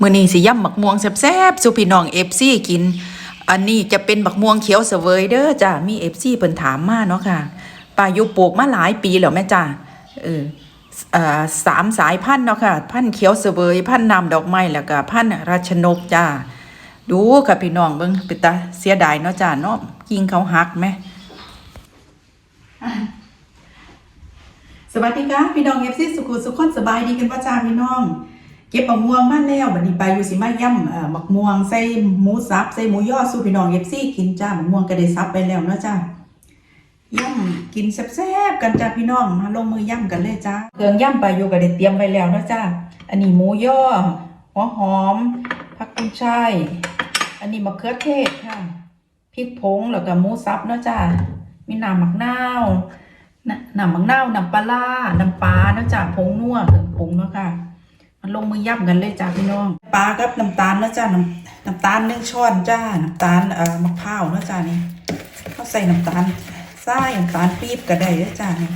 มื้อนี้สิย่ำบักม่วงแซ่บๆสู่พี่น้อง FC กิน อันนี้จะเป็นบักม่วงเขียวเสวยเด้อจ้ามี FC เพิ่นถามมาเนาะค่ะป้ายูปลูกมาหลายปีแล้วแม่จ้าเอออ่อสามสายพันธุ์เนาะค่ะ พันธุ์เขียวเสวยพันธุ์นำดอกไม้แล้วก็พันธุ์ราชนกจ้าดูค่ะพี่น้องเบิ่งเป็นตาเสียดายเนาะจ้าเนาะกิงเขาหักไหมสวัสดีค่ะพี่น้องเอฟซีสุขุสุขคนสบายดีกันประจ้าพี่น้อง เก็บบักม่วงมาแล้วบัดนี้ไปอยู่สิมาย่ำเอ่อบักม่วงใส่หมูสับใส่หมูย่อสู่พี่น้องเอฟซีกินจ้าบักม่วงก็ได้ซับไปแล้วเนาะจ้าย่ำกินแซ่บๆกันจ้าพี่น้องมาลงมือย่ำกันเลยจ้าเครื่องย่ำไปอยู่ก็ได้เตรียมไว้แล้วเนาะจ้าอันนี้หมูย่อหัวหอมผักกุนช่ายอันนี้มะเขือเทศค่ะพริกผงแล้วก็หมูสับเนาะจ้ามีน้ำมักนาวน่ะน้ำมังนาวน้ำปลาร้าน้ำปลาเนาะจ้ะผงนัวเครื่องปรุงเนาะค่ะ มันลงมือย่ำกันเลยจ้าพี่น้องปลากับน้ำตาลนะจ้าน้ำน้ำตาลหนึ่งช้อนจ้าน้ำตาลเอ่อมะพร้าวนะจ้านี่เขาใส่น้ำตาลทรายน้ำตาลปี๊บก็ได้เด้อจ้านี่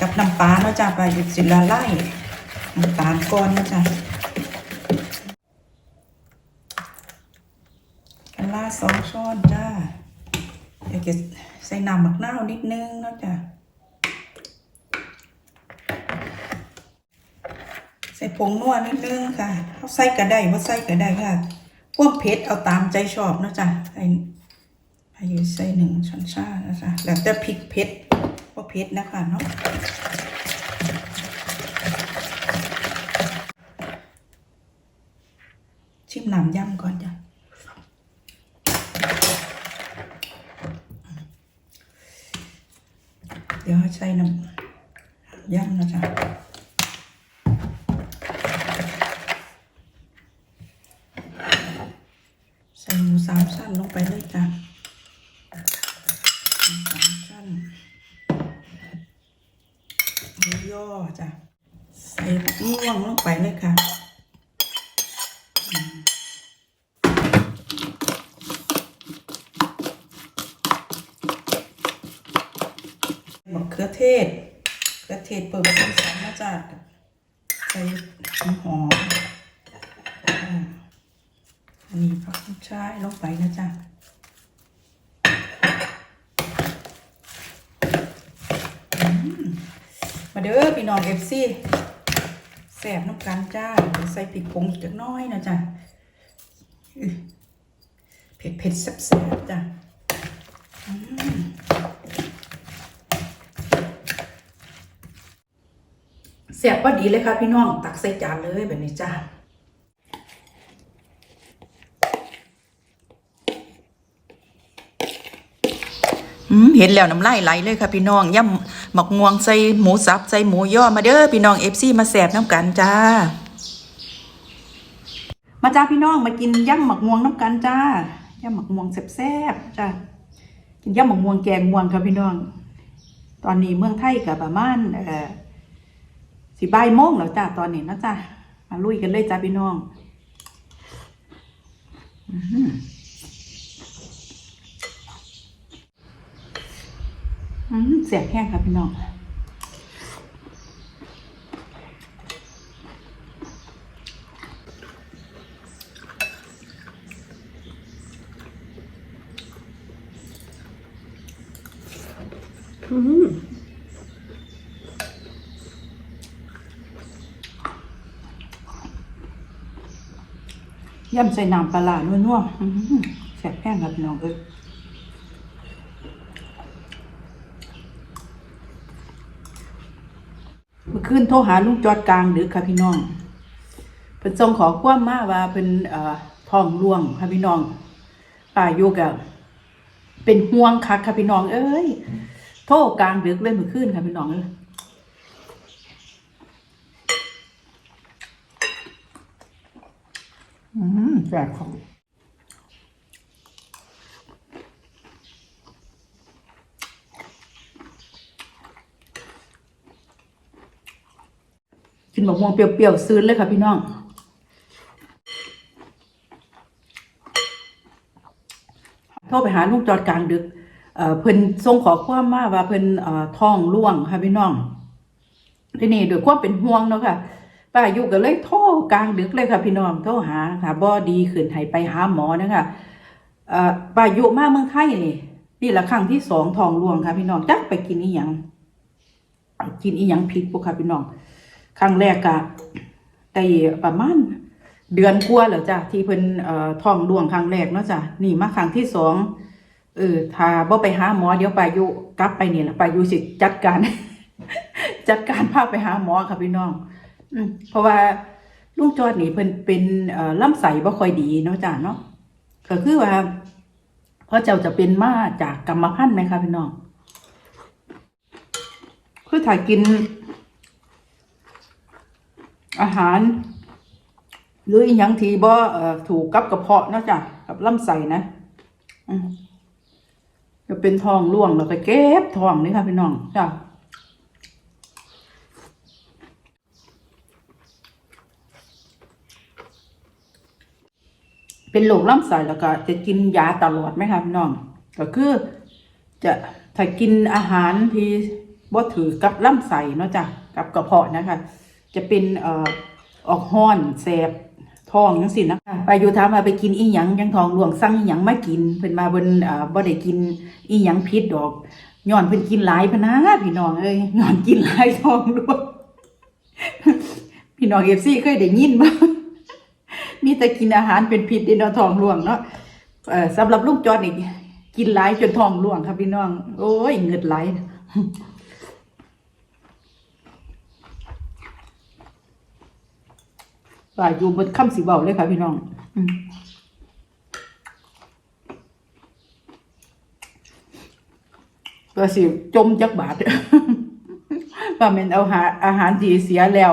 กับน้ำปลาเนาะจ้าไปหยุดสิละไล่น้ำตาลก้อนนะจ้ากันล่าสองช้อนจ้าเดี๋ยวจะใส่น้ำมะนาวนิดนึงเนาะจ้า ใส่ผงนัวนิดนึงค่ะเขาใส่ก็ได้ว่าใส่ก็ได้ค่ะพวกเผ็ดเอาตามใจชอบนะจ๊ะใส่พายุใส่หนึ่งช้อนชานะจ๊ะแล้วแต่พริกเผ็ดว่าเผ็ดนะคะเนาะชิมน้ำยำก่อนจ้ะเดี๋ยวใส่น้ำยำนะจ๊ะ ใส่หมูสามชั้น ลงไปเลยจ้ะสามชั้นหมูย่อจ้ะ ใส่ม่วงลงไปเลยค่ะมะเขือเทศเขือเทศเปิดผสมสามนะจ๊ะใส่หอม อันนี้ผักกุ้งช่ายลงไปนะจ๊ะมาเด้อพี่น้องเอฟซีแสบน้ำกันจ้าใส่พริกผงอีกจักน้อยนะจ๊ะเผ็ดเผ็ดแซ่บๆจ้ะแซ่บพอดีเลยค่ะพี่น้อง ตักใส่จานเลยแบบนี้จ้า เห็นแล้วน้ำลายไหลเลยค่ะพี่น้องย่ำหมักม่วงใส่หมูสับใส่หมูย่อมาเด้อพี่น้องเอฟซีมาแสบน้ำกันจ้า มาจ้าพี่น้องมากินย่ำหมักม่วงน้ำกันจ้าย่ำหมักม่วงแซ่บๆจ้ากินย่ำหมักม่วงแกงม่วงค่ะพี่น้อง ตอนนี้เมืองไทยกับประมาณเอ่อสิบ่ายโมงแล้วจ้าตอนนี้นะจ้ามาลุยกันเลยจ้าพี่น้อง อื้อหืออืม เสียบแห้งครับพี่น้องอืมย่ำใส่น้ำปลาร้านัวๆแสบแห้งครับพี่น้องเอ้ย เมื่อคืนโทรหาลุงจอดกลางดึกค่ะพี่น้องเพิ่นส่งขอความมาว่าเป็นเอ่อท้องร่วงค่ะพี่น้องป้าโยกะเป็นห่วงคักค่ะพี่น้อง เอ้ยโทรกลางดึกเลยเมื่อคืนค่ะพี่น้องเอ้ยอืมแปลกของ กินมะม่วงเปรี้ยวๆซื้นเลยค่ะพี่น้อง โทรไปหาลุงจอดกลางดึกเพิ่นส่งขอความมาว่าเพิ่นท้องร่วงค่ะพี่น้องที่นี้ด้วยความเป็นห่วงเนาะค่ะป้าอายุก็เลยโทรกลางดึกเลยค่ะพี่น้องโทรหาค่ะบ่ดีขึ้นให้ไปหาหมอนะคะเอ่อป้าอายุมาเมืองไทยนี่นี่ละครั้งที่สองทองร่วงค่ะพี่น้องจักไปกินอีหยังกินอีหยังผิดพวกค่ะพี่น้อง ครั้งแรกก็ได้ประมาณเดือนกว่าแล้วจ้ะที่เพิ่นเอ่อท้องร่วงครั้งแรกเนาะจ้ะนี่มาครั้งที่สองเออถ้าบ่ไปหาหมอเดี๋ยวปายุกลับไปนี่ล่ะปายุสิจัดการ จัดการพาไปหาหมอค่ะพี่น้อง อืมเพราะว่าลุงจอดนี่เพิ่นเป็นเอ่อลำไส้บ่ค่อยดีเนาะจ้ะเนาะก็คือว่าพราะเจ้าจะเป็นมาจากกรรมพันธุ์ไหมคะพี่น้อง คือถ้ากิน อาหาร หรืออีหยังทีบ่เอ่อถูกกับกระเพาะเนาะจ้ะกับลำไส้นะจะเป็นทองร่วงแล้วก็เก็บทองนี่ค่ะพี่น้องจ้ะเป็นโรคลำไส้แล้วก็จะกินยาตลอดไหมคะพี่น้อง ก็คือจะถ้ากินอาหารที่บ่ถือกับลำไส้เนาะจ้ะกับกระเพาะนะคะ จะเป็นเอ่อออกห้อนแสบท้องจังซี่นะคะไปอยู่ถามว่าไปกินอีหยังยังทองร่วงสั่งอีหยังมากินเพิ่นมาเพิ่นเอ่อบ่ได้กินอีหยังผิดดอกย้อนเพิ่นกินหลายพนะพี่น้องเอ้ยย้อนกินหลายทองร่วงพี่น้อง FC เคยได้ยินบ่มีแต่กินอาหารเป็นพิษในเนาะทองร่วงเนาะเอ่อสำหรับลูกจอดนี่กินหลายจนทองร่วงครับพี่น้อง โอ้ยเงือดไหล ว่าอยู่บนคำสีเบาเลยค่ะพี่น้องอืมก็สิจมจักบาทว่าแมันเอาหาอาหารที่เสียแล้ว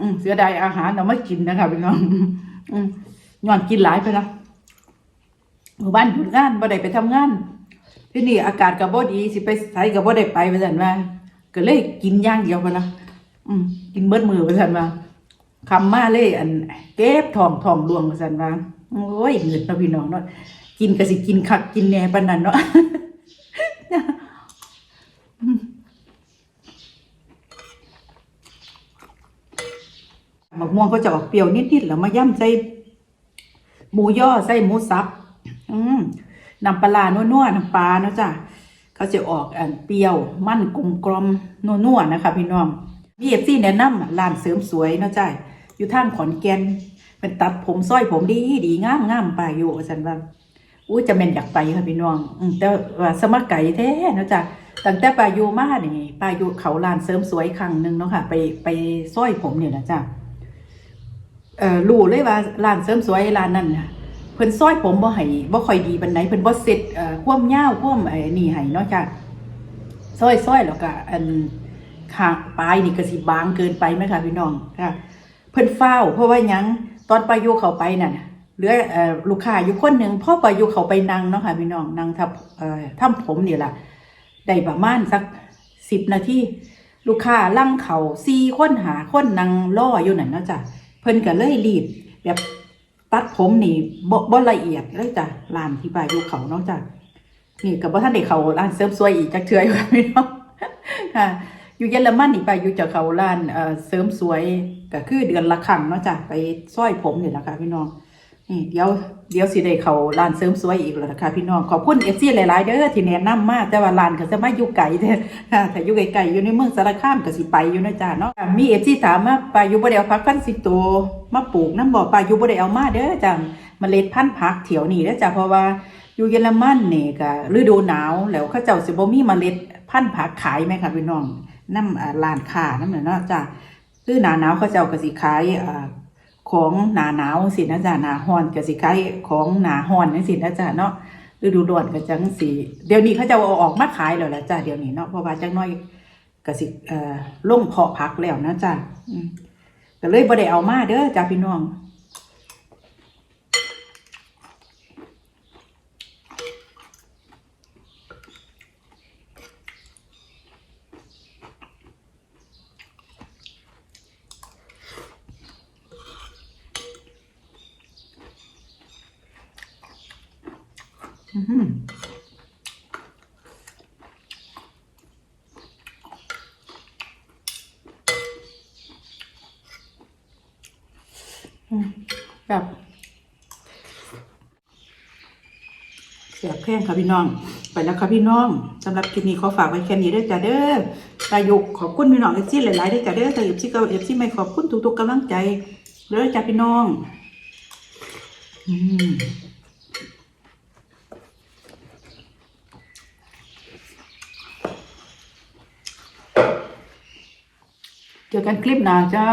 อืมเสียดายอาหารเอาไมากินนะคะพี่น้อง อืมย้อนกินหลายไปนะหมู่บ้านหยุดงานบ่ได้ไปทำงานที่นี่อากาศก็บ่ดีสิไปไสก็บ่ได้ไปว่าซั่นว่าก็เลยกินย่างเดียวไปนะอืมกินเบิดมือว่าซั่นว่า คำมาเลยอันเก็บทองทองรวงว่าซั่นว่าโอ้ยเงือดเนาพี่น้องเนาะกินก็สิกินคักกินแน่ปานนั้นเนาะมะม่วงก็จะออกเปรี้ยวนิดๆแล้วมาย่ำใส่หมูย่อใส่หมูสับ อืมน้ำปลาร้านัวๆน้ำปลาเนาะจ้ะเขาจะออกอันเปรี้ยวมันกลมกลมๆนัวๆนะคะ พี่น้องพี่เอฟซีแนะนำร้านเสริมสวยเนาะจ้ะ อยู่ทางขอนแก่นเป็นตัดผมสร้อยผมดีดีงามงามไปอยู่สันว่าอุ้จะเป็นอยากไปค่ะพี่น้องอแต่ว่าสมัครไก่แท้เนาะจ้ะตั้งแต่ปายูมานี่ปายูเขาร้านเสริมสวยครั้งหนึ่งเนาะค่ะ ไปไปสร้อยผมเนี่ยนะจ้ะเอ่อรู้เลยว่าร้านเสริมสวยร้านนั้นน่ะเพิ่นซอยผมบ่ให้บ่ค่อยดีปานใดเพิ่นบ่เสร็จเอ่อความยาวความไอ้นี่ให้เนาะจ้ะซอยซอยแล้วก็อันขาปลายนี่ก็สิบางเกินไปไหมคะพี่น้องค่ะ เพิ่นฟ้า เพราะว่ายังตอนปายุเขาไปน่ะเหลืออลูกค้าอยู่คนหนึ่งพ่อปายุเขาไปนั่งเนาะค่ะพี่น้องนั่งทับเอ่อทำผมนี่ละได้ประมาณสัก10นาทีลูกค้าลั่งเขา4คนหาคนนั่งรออยู่นั่นเนาะจ้ะเพิ่นก็เลยรีบแบบตัดผมนี่บ่บละเอียดเลยจ้ะร้านที่บายอยู่เขาเนาะจ้ะนี่ก็บ่ทันได้เขาร้านเสริมสวยอีกจักเทื่อยค่ะพี่น้องค่ะอยู่เยอรมันนี่ไปอยู่จะเขาร้านเอ่อเสริมสวย ก็คือเดือนละครั้งเนาะจ้ะไปซอยผมนี่แหละค่ะพี่น้องนี่เดี๋ยวเดี๋ยวสิได้เขาร้านเสริมสวยอีกแล้วนะคะพี่น้องขอบคุณ FC หลายๆเด้อที่แนะนำมากแต่ว่าร้านก็จะมาอยู่ไกลเด้อค่ะถ้าอยู่ไกลๆอยู่ในเมืองสารคามก็สิไปอยู่นะจ้าเนาะมีเอฟซีถามว่าปลาอยู่บ่ได้เอาผักพันสิโตมาปลูกน้ำบ่ปลาอยู่บ่ได้เอามาเด้อจ้าเมล็ดพันธุ์ผักเถียวนี่เด้อจ้าเพราะว่าอยู่เยอรมันนี่ก็ฤดูหนาวแล้วเขาเจ้าสิบ่มีเมล็ดพันธุ์ผักขายไหมคะพี่น้องน้ำอ่าร้านค้าน้ำเนาะจ้ คือหนาหนาวเขาเจ้าก็สิขายอ่าของหนาหนาวสินะจ้าหนาฮ้อนก็สิขายของหนาฮ้อนจังซี่นะจ้าเนาะฤดูร้อนก็จังสีเดี๋ยวนี้เขาจะเอาออกมาขายแล้วละจ้าเดี๋ยวนี้เนาะเพราะว่าจังน้อยก็สิเอ่อลงเพาะพักแล้วนะจ้าอืมก็เลยบ่ได้เอามาเด้อจ้ะพี่น้อง อื้อหือ แบบเสียบแพงค่ะพี่น้อง ไปแล้วค่ะพี่น้องสำหรับคลิปนี้ขอฝากไว้แค่นี้ด้อจ้าเด้อตายกขอบคุณพี่น้องเอฟซีหลายๆด้อจ้าเด้อแต่เอฟซีเก่าเอฟซีไม่ขอบคุณทุกๆกำลังใจเด้อจ้าพี่น้อง อืมเจอกันคลิปหน้าจ้า